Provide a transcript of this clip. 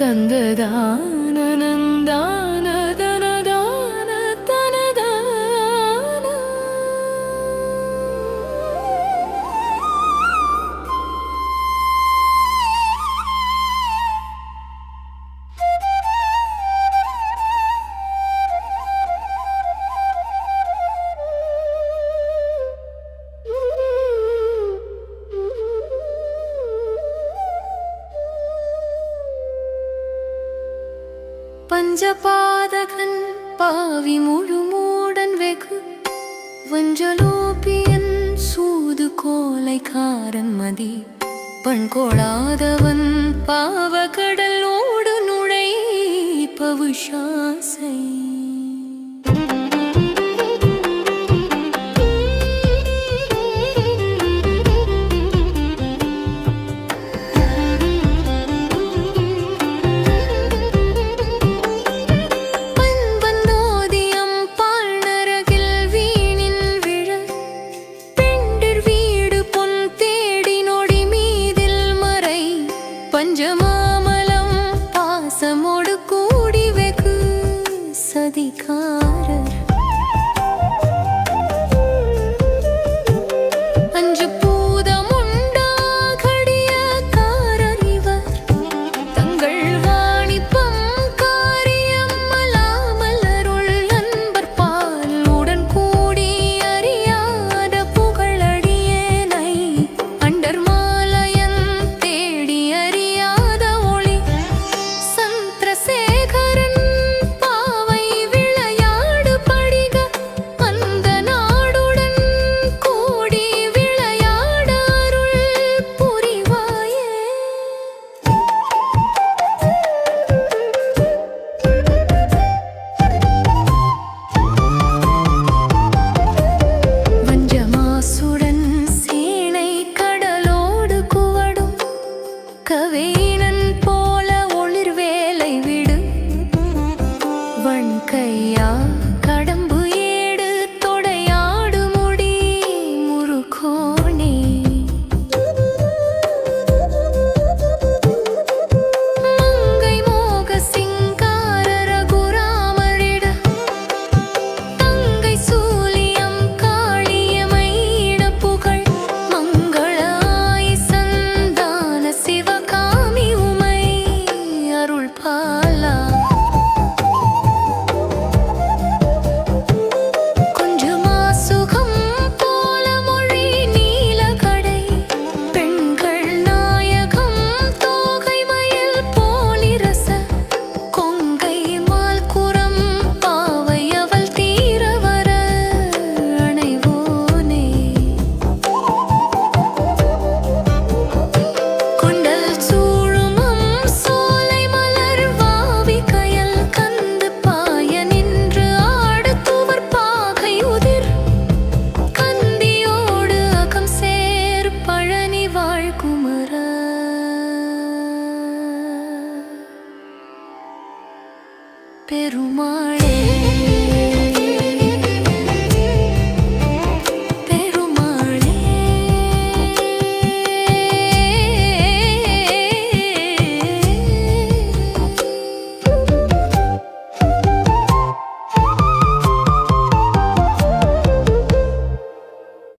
தந்ததான பஞ்சபாதகன் பாவி முழுமூடன் வெகு. வஞ்சலோபியன் சூது கோலைக்காரன் மதி. பண் கோளாதவன் பாவகடல் 你。பெருமாளே.